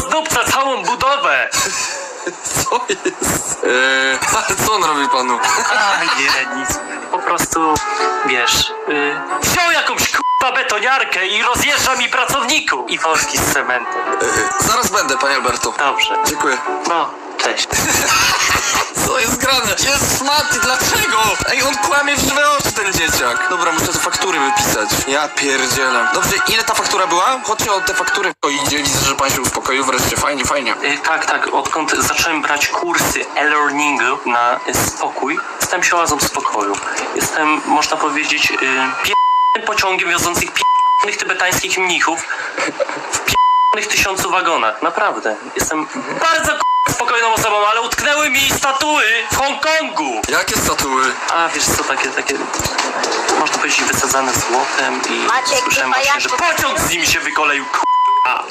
rozdupca całą budowę. Co jest? Eee, co on robi panu? A nie, nic. Po prostu, wiesz, y, wziął jakąś k***a betoniarkę i rozjeżdża mi pracowników. I worki z cementem. Eee, zaraz będę, panie Alberto. Dobrze. Dziękuję. No, cześć. Co jest grane? Jest szmaty, dlaczego? Ej, on kłamie w żywe oczy, ten dzieciak. Dobra, muszę te faktury wypisać. Ja pierdzielę. Dobrze, ile ta faktura była? Chodźcie o te faktury. O, idzie, widzę, że pan się uspokoił wreszcie. Fajnie, fajnie. Y, tak, tak, odkąd zacząłem brać kursy e-learningu na y, spokój, stałem się oazą spokoju. Jestem, można powiedzieć, y, pier... pociągiem wiozących pier... tybetańskich mnichów w pier... tysiącu wagonach. Naprawdę. Jestem bardzo k- spokojną osobą, mi statuły w Hongkongu. Jakie statuły? A wiesz co, takie, takie, można powiedzieć, wysadzane złotem i Maciek, słyszałem właśnie, że pociąg z nimi się wykoleił, k***a.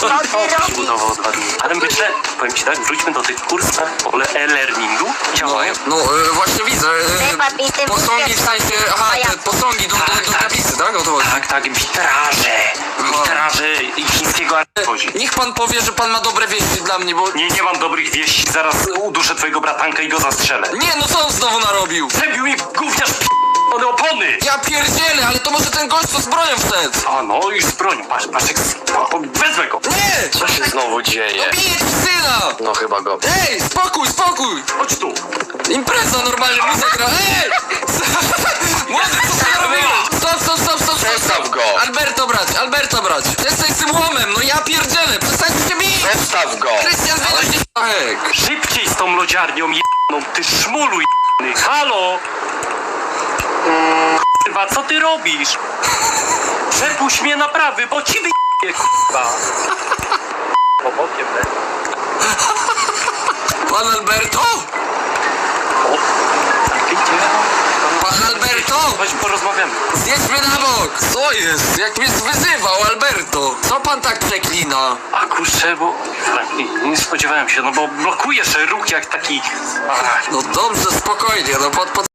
Co ty robisz? budował dwa dni. Ale myślę, powiem ci tak, wróćmy do tych kursów o le- e-learningu. No, Działają. no e, właśnie widzę. E, Chyba posągi w sensie, aha, te posągi do, do, do Tak, tablicy, tak? O to chodzi. Tak, tak, witraże. I chińskiego chodzi. Niech pan powie, że pan ma dobre wieści dla mnie, bo... Nie, nie mam dobrych wieści, zaraz uduszę twojego bratanka i go zastrzelę. Nie, no co on znowu narobił? Przebił mi gówniarz p***one opony! Ja pierdzielę, ale to może ten gość co z bronią wszedł. A no, już z bronią, patrz, patrz jak... z- o, Wezmę go! Nie! Co się znowu dzieje? Bije ci syna! No chyba go. Ej, spokój, spokój! Chodź tu! Impreza normalnie, muzyka gra. Ej! Go. Alberto brać, Alberto brać. Z tym łomem, no ja pierdzielę, przestańcie się bić! Zostaw go! Krystian, Ech. Szybciej z tą lodziarnią jedną, ty szmulu jedny. Halo! Kurwa, co ty robisz? Przepuść mnie na prawy, bo ci wyjdzie, kurwa. Po bokiem Pan Alberto? O, tak idzie. Pan Alberto? Chodź porozmawiamy. Zjedźmy na bok! Co jest? Jak mnie wyzywał Alberto? Co pan tak przeklina? A kurczę, bo... Nie, nie spodziewałem się, no bo blokujesz ruch jak taki... Ach, No dobrze, spokojnie, no pod, pod